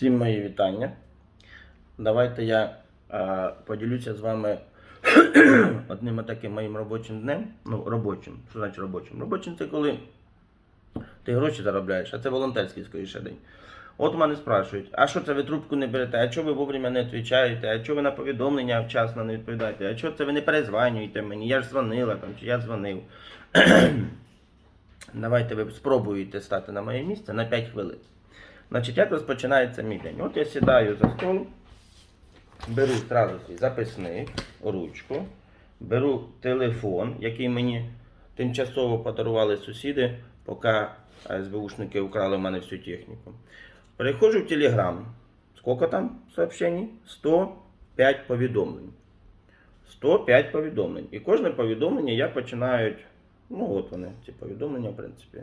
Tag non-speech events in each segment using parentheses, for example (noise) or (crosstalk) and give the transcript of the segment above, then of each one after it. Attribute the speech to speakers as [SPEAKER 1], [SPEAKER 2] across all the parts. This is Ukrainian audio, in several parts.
[SPEAKER 1] Всім мої вітання. Давайте я е, поділюся з вами (clears throat) одним таким моїм робочим днем. Ну, робочим. Що значить робочим? Робочим це коли ти гроші заробляєш, а це волонтерський скоріше день. От мене спрашують, а що це ви трубку не берете, а чого ви вовремя не відповідаєте, а чого ви на повідомлення вчасно не відповідаєте, а чого це ви не перезванюєте мені, я ж дзвонила там, чи я дзвонив. (clears throat) Давайте ви спробуєте стати на моє місце на 5 хвилин. Значить, як розпочинається мій день? От я сідаю за стол, беру одразу свій записник, ручку, беру телефон, який мені тимчасово подарували сусіди, поки СБУшники вкрали в мене всю техніку. Переходжу в Телеграм. Сколько там сообщений? 105 повідомлень. 105 повідомлень. І кожне повідомлення я починаю. Ну, от вони, ці повідомлення, в принципі.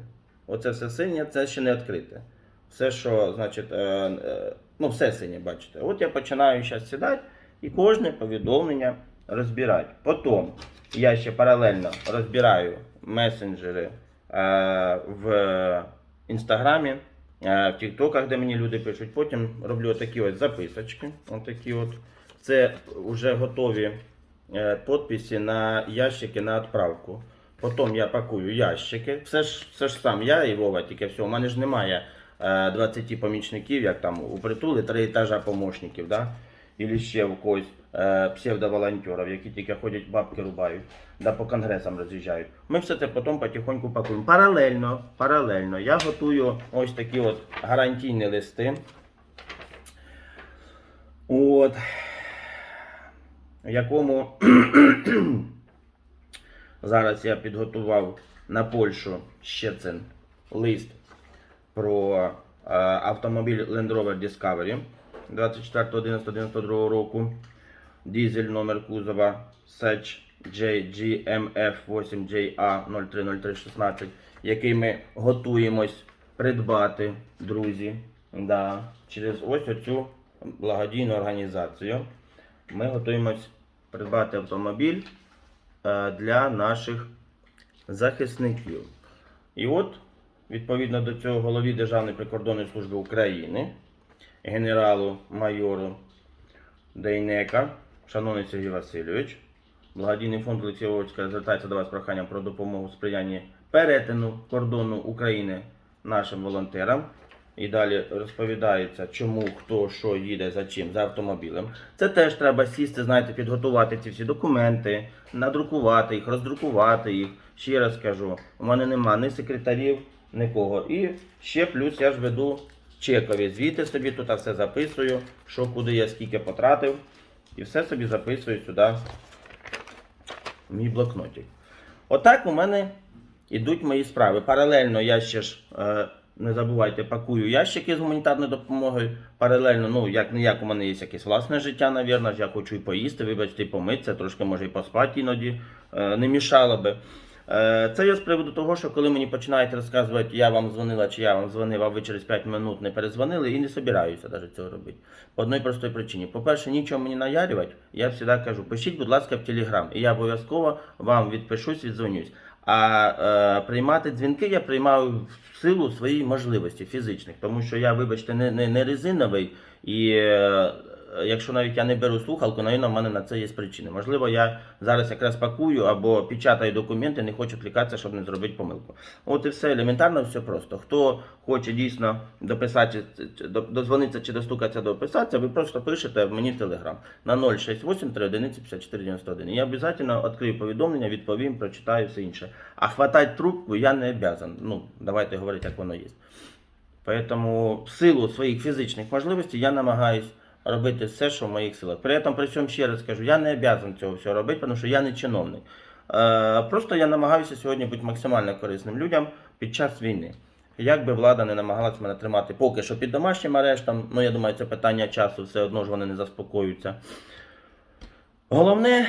[SPEAKER 1] Оце все синє, це ще не відкрите. Все, що, значить, е, е, ну, все синє, бачите. От я починаю зараз сідати і кожне повідомлення розбирати. Потім я ще паралельно розбираю месенджери е, в Інстаграмі, в Тіктоках, де мені люди пишуть. Потім роблю такі ось записочки. Отакі от. Це вже готові підписи на ящики на відправку. Потім я пакую ящики. Все ж, все ж сам я і Вова, тільки все. У мене ж немає 20 помічників, як там у притули, три етажа помощників, да? Ілі ще у когось е, псевдоволонтерів, які тільки ходять бабки рубають, да по конгресам роз'їжджають. Ми все це потім потихоньку пакуємо. Паралельно, паралельно я готую ось такі от гарантійні листи. От, в якому (clears throat) зараз я підготував на Польщу ще цей лист про е, автомобіль Land Rover Discovery 24.11.92 року. Дізель номер кузова SEC JGMF 8JA 030316, який ми готуємось придбати, друзі. Да, через ось оцю благодійну організацію. Ми готуємось придбати автомобіль е, для наших захисників. І от, відповідно до цього, голові Державної прикордонної служби України, генералу майору Дейнека, шановний Сергій Васильович, благодійний фонд Олексія звертається до вас проханням про допомогу в сприянні перетину кордону України нашим волонтерам. І далі розповідається, чому, хто, що їде, за чим, за автомобілем. Це теж треба сісти, знаєте, підготувати ці всі документи, надрукувати їх, роздрукувати їх. Ще раз кажу, у мене нема ні секретарів, нікого. І ще плюс я ж веду чекові звіти собі, тут все записую, що куди я скільки потратив. І все собі записую сюди в мій блокнотик. Отак у мене ідуть мої справи. Паралельно я ще ж, е, не забувайте, пакую ящики з гуманітарною допомогою. Паралельно, ну як не як у мене є якесь власне життя, навірно, я хочу і поїсти, вибачте, і помитися, трошки може і поспати іноді, е, не мішало би. Е, Це я з приводу того, що коли мені починають розказувати, я вам дзвонила чи я вам дзвонив, а ви через 5 минут не перезвонили і не собираюся навіть цього робити. По одній простій причині. По-перше, нічого мені наярювати, я завжди кажу, пишіть, будь ласка, в Телеграм, і я обов'язково вам відпишусь, віддзвонюсь. А е, приймати дзвінки я приймаю в силу своїх можливостей фізичних, тому що я, вибачте, не, не, не резиновий і. Е, Якщо навіть я не беру слухалку, навіть в мене на це є причини. Можливо, я зараз якраз пакую або печатаю документи, не хочу відвлікатися, щоб не зробити помилку. От і все елементарно, все просто. Хто хоче дійсно дописати, дозвонитися чи достукатися дописатися, ви просто пишете мені в телеграм на 068 311 54 91. Я обов'язково відкрию повідомлення, відповім, прочитаю все інше. А хватати трубку я не обязан. Ну, давайте говорити, як воно є. Поэтому в силу своїх фізичних можливостей я намагаюсь робити все, що в моїх силах. При этом, при цьому ще раз кажу, я не обязан цього всього робити, тому що я не чиновник. Е, просто я намагаюся сьогодні бути максимально корисним людям під час війни. Як би влада не намагалась мене тримати поки що під домашнім арештом, ну я думаю, це питання часу, все одно ж вони не заспокоюються. Головне,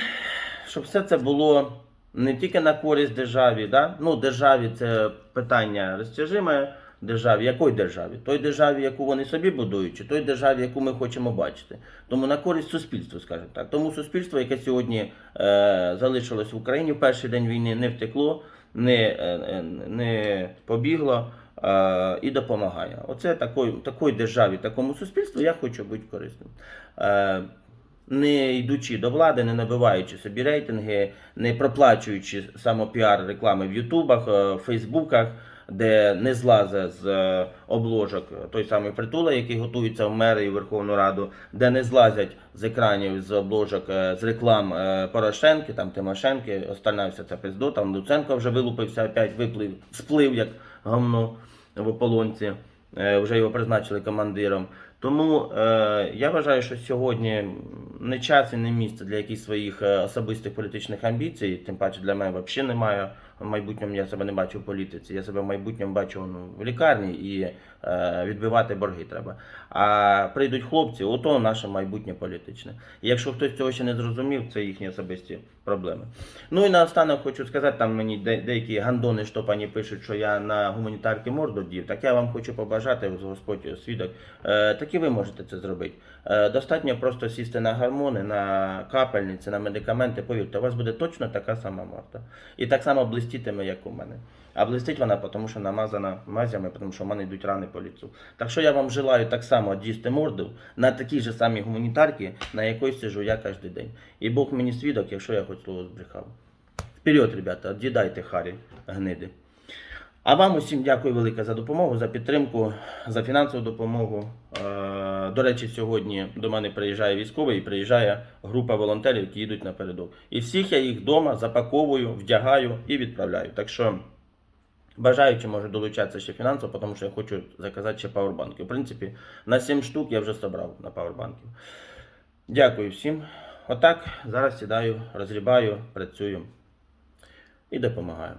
[SPEAKER 1] щоб все це було не тільки на користь державі, да? ну державі це питання розтяжиме, державі, якої державі? Той державі, яку вони собі будують, чи той державі, яку ми хочемо бачити. Тому на користь суспільству, скажімо так. Тому суспільство, яке сьогодні е, залишилось в Україні в перший день війни, не втекло, не, е, е, не побігло, е, і допомагає. Оце такої, такої державі, такому суспільству я хочу бути корисним. Е, не йдучи до влади, не набиваючи собі рейтинги, не проплачуючи самопіар реклами в Ютубах, е, Фейсбуках, де не злазить з е, обложок той самий притула, який готується в мери і Верховну Раду, де не злазять з екранів з обложок е, з реклам е, Порошенки, там Тимошенки, остальна вся ця пизду, там Луценко вже вилупився, опять виплив, сплив як говно в ополонці. Вже його призначили командиром. Тому е, я вважаю, що сьогодні не час і не місце для якихось своїх особистих політичних амбіцій. Тим паче для мене взагалі немає. В майбутньому я себе не бачу в політиці. Я себе в майбутньому бачу ну, в лікарні і е, відбивати борги треба. А прийдуть хлопці, ото наше майбутнє політичне. І якщо хтось цього ще не зрозумів, це їхні особисті проблеми. Ну і наостанок хочу сказати, там мені де- деякі гандони штопані пишуть, що я на гуманітарки морду дів. Так я вам хочу побажати, Господь свідок, е, так і ви можете це зробити. Е, достатньо просто сісти на гормони, на капельниці, на медикаменти. Повірте, у вас буде точно така сама морда. І так само блистітиме, як у мене. А блистить вона, тому що намазана мазями, тому що в мене йдуть рани по ліцу. Так що я вам желаю так само дісти морду на такій же самій гуманітарці, на якій сижу я кожен день. І Бог мені свідок, якщо я хоч слово збрехав. Вперед, ребята, дідайте Харі, гниди. А вам усім дякую велике за допомогу, за підтримку, за фінансову допомогу. До речі, сьогодні до мене приїжджає військовий і приїжджає група волонтерів, які їдуть напередок. І всіх я їх вдома запаковую, вдягаю і відправляю. Так що бажаючи може долучатися ще фінансово, тому що я хочу заказати ще пауербанки. В принципі, на 7 штук я вже зібрав на пауербанки. Дякую всім. Отак зараз сідаю, розрібаю, працюю і допомагаю.